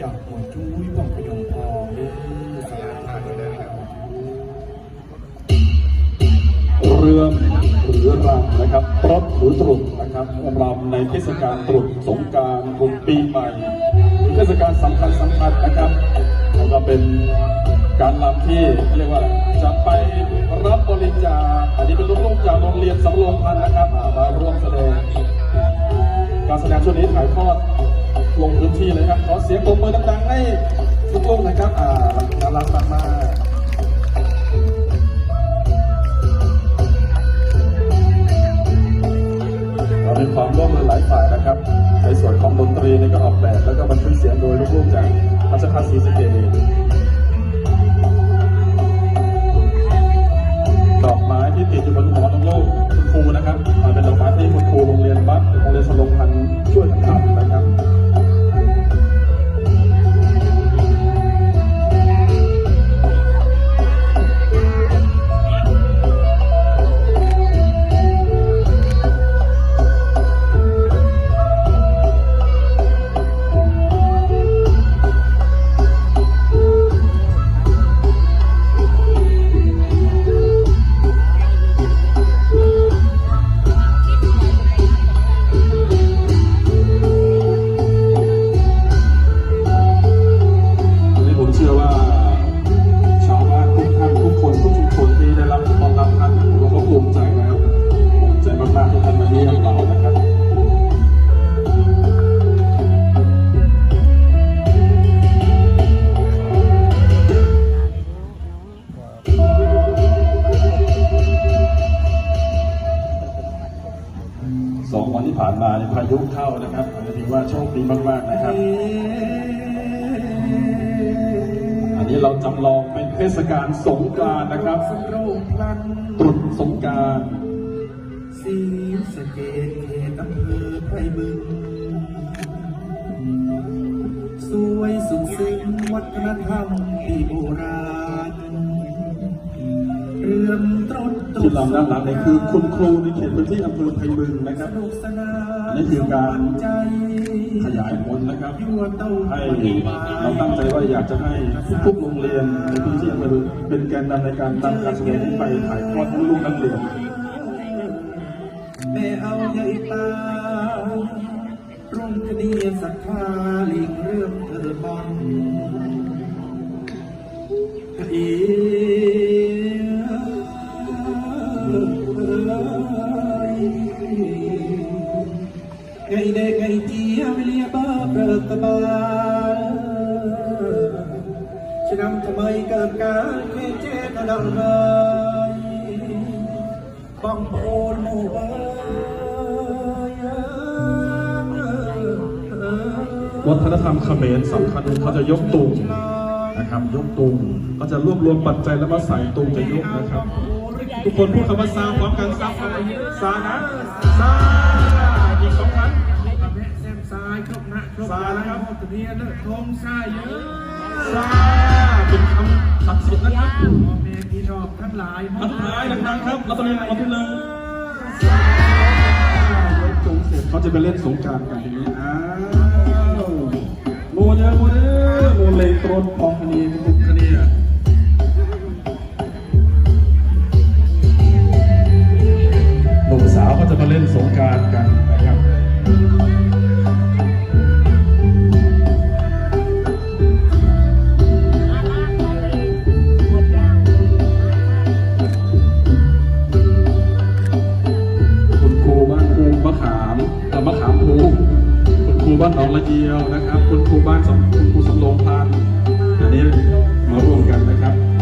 จากหมวดจุ้ยวังพยงทองเด้อสาธุเด้อเรือหรือรำนะครับรถหรือตรุษนะครับรำในเทศกาลตรุษสงกรารตรุษปีใหม่เทศกาลสำคัญสำคัญนะครับแล้วก็เป็นการรำที่เรียกว่าจะไปรับบริจาคอันนี้เป็นลูกๆจากโรงเรียนสำโรงพันนะครับอ่ามาร่วมแสดงการแสดงช่วงนี้ถ่ายทอด ลงพื้นที่เลยครับขอเสียงปรบมือดังๆให้ลูกๆนะครับอ่าน่ารักมากๆเราเป็นความร่วมมือหลายฝ่ายนะครับ ในส่วนของดนตรีนี่ก็ออกแบบแล้วก็บันทึกเสียงโดยลูกๆจากพัชรพัฒน์ศรีสเกต ผ่านมาในพายุเข้านะครับถือว่าโชคดีมากๆนะครับ อันนี้เราจำลองเป็นเทศกาลสงกรานต์นะครับสรงพลันตรุษสงกรารสีสเกตเขตอำเภอไพบึง สวยสุขซึ้งวัฒนธรรมที่โบราณ เรื่มต้นตรุที่ษเราด้านหลังนี่คือคุณครูในเขตพื้นที่อำเภอไพบึงนะครับสนุกสนานอันนี้คือการใจขยายผลนะครับยั่วเต้าให้เราตั้งใจว่าอยากจะให้ทุกๆโรงเรียนในพื้นที่อำเภอเป็นแกนนำในการนำการแสดงนี้ไปถ่ายทอดให้ลูกนักเรียนแม่เอาใหญ่ตารุ่งคดีศรัทธาหลีกเรื่องเธอบอลอี เบิกตะบาฉันนำทำไมเกิดการเคเจตดังเลยบังโปนหมู่บ้านวัฒนธรรมเขมรสำคัญเขาจะยกตุงนะครับ ยกตุงก็จะรวบรวมปัจจัยแล้วมาใส่ตุงจะยกนะครับ ทุกคนพูดคำว่าซาพร้อมกันซาพร้อมกันซานะซา ซานะครับทะเบียนเลยทงซาเยอะซาเป็นคำศักดิ์สิทธิ์นะครับพ่อแม่พี่น้องทั้งหลายทั้งหลายดังๆครับรัตเรียนวันที่หนึ่งซายกตุงเสร็จเขาจะไปเล่นสงการกันทีนี้อ้าวโมเนโมเนโมเลตรนพองคณี ระเดียวนะครับ คุณครูบ้านสมคุณครูสำโรงพันอันนี้มาร่วมกันนะครับ